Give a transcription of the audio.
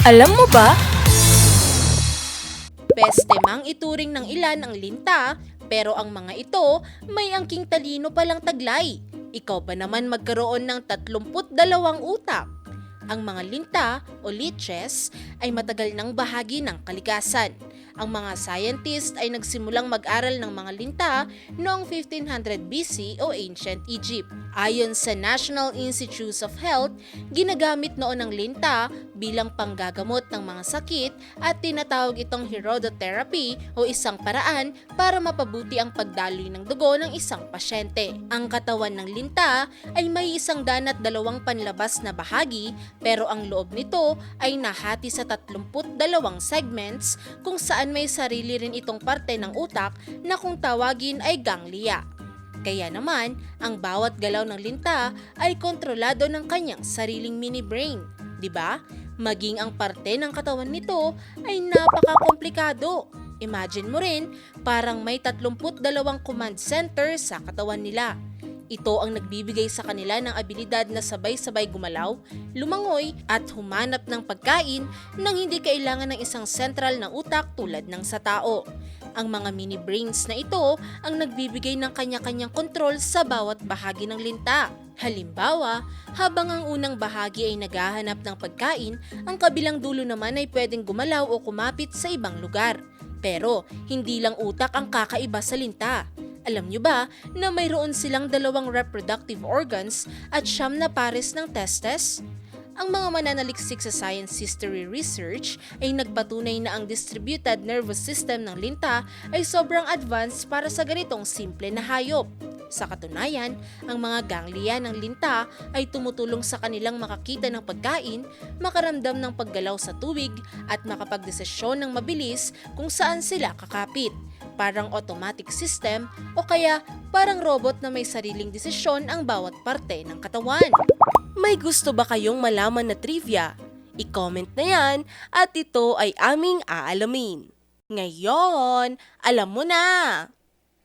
Alam mo ba? Pestemang ituring ng ilan ang linta, pero ang mga ito may angking talino palang taglay. Ikaw ba naman magkaroon ng 32 utak? Ang mga linta o liches ay matagal ng bahagi ng kalikasan. Ang mga scientist ay nagsimulang mag-aral ng mga linta noong 1500 BC o Ancient Egypt. Ayon sa National Institutes of Health, ginagamit noon ang linta bilang panggagamot ng mga sakit at tinatawag itong herodotherapy o isang paraan para mapabuti ang pagdaloy ng dugo ng isang pasyente. Ang katawan ng linta ay may isang danat dalawang panlabas na bahagi pero ang loob nito ay nahati sa 32 segments kung saan may sarili rin itong parte ng utak na kung tawagin ay ganglia. Kaya naman, ang bawat galaw ng linta ay kontrolado ng kanyang sariling mini-brain. 'di ba? Maging ang parte ng katawan nito ay napaka-komplikado. Imagine mo rin, parang may 32 command center sa katawan nila. Ito ang nagbibigay sa kanila ng abilidad na sabay-sabay gumalaw, lumangoy at humanap ng pagkain nang hindi kailangan ng isang sentral na utak tulad ng sa tao. Ang mga mini brains na ito ang nagbibigay ng kanya-kanyang kontrol sa bawat bahagi ng linta. Halimbawa, habang ang unang bahagi ay naghahanap ng pagkain, ang kabilang dulo naman ay pwedeng gumalaw o kumapit sa ibang lugar. Pero hindi lang utak ang kakaiba sa linta. Alam nyo ba na mayroon silang dalawang reproductive organs at siyam na pares ng testes? Ang mga mananaliksik sa science history research ay nagpatunay na ang distributed nervous system ng linta ay sobrang advanced para sa ganitong simple na hayop. Sa katunayan, ang mga ganglia ng linta ay tumutulong sa kanilang makakita ng pagkain, makaramdam ng paggalaw sa tuwig at makapagdesisyon ng mabilis kung saan sila kakapit. Parang automatic system o kaya parang robot na may sariling desisyon ang bawat parte ng katawan. May gusto ba kayong malaman na trivia? I-comment na yan at ito ay aming aalamin. Ngayon, alam mo na!